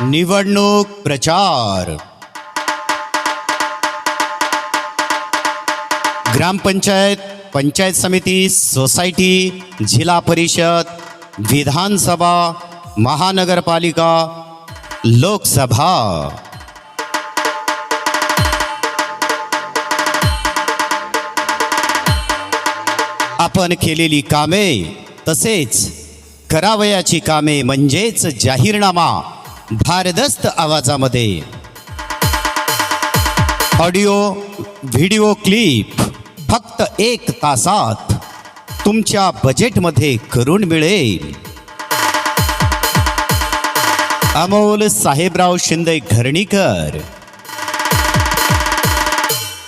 निवडणूक प्रचार. ग्रामपंचायत पंचायत समिती सोसायटी जिल्हा परिषद विधानसभा महानगरपालिका लोकसभा. आपण केलेली कामे तसेच करावयाची कामे म्हणजेच जाहीरनामा. भारदस्त आवाजामध्ये. ऑडिओ व्हिडिओ क्लिप फक्त एक तासात तुमच्या बजेटमध्ये करून मिळेल. अमोल साहेबराव शिंदे घरणीकर.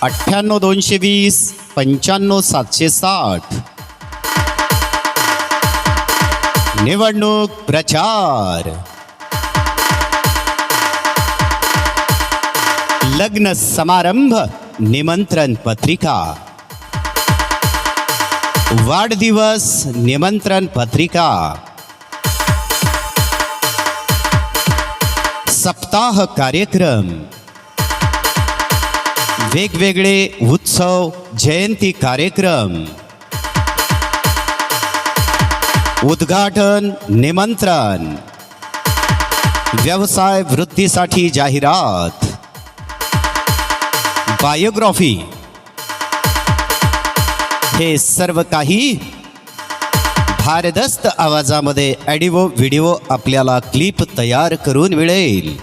अठ्ठ्याण्णव दोनशे वीस पंच्याण्णव सातशे साठ. निवडणूक प्रचार. लग्न समारंभ निमंत्रण पत्रिका. वाढदिवस निमंत्रण पत्रिका. सप्ताह कार्यक्रम. वेगवेगळे उत्सव जयंती कार्यक्रम. उद्घाटन निमंत्रण. व्यवसाय वृद्धीसाठी जाहिरात. बायोग्राफी. हे सर्व काही भारदस्त आवाजामध्ये ॲडिओ व्हिडिओ आपल्याला क्लिप तयार करून मिळेल.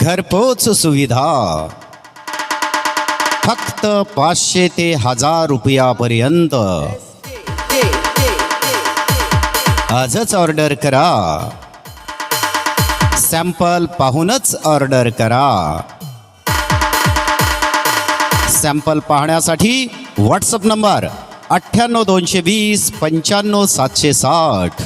घरपोच सुविधा. फक्त पाचशे ते हजार रुपयापर्यंत. आजच ऑर्डर करा. सॅम्पल पाहूनच ऑर्डर करा. सॅम्पल पाहण्यासाठी व्हॉट्सअप नंबर अठ्ठ्याण्णव दोनशे वीस पंच्याण्णव सातशे साठ.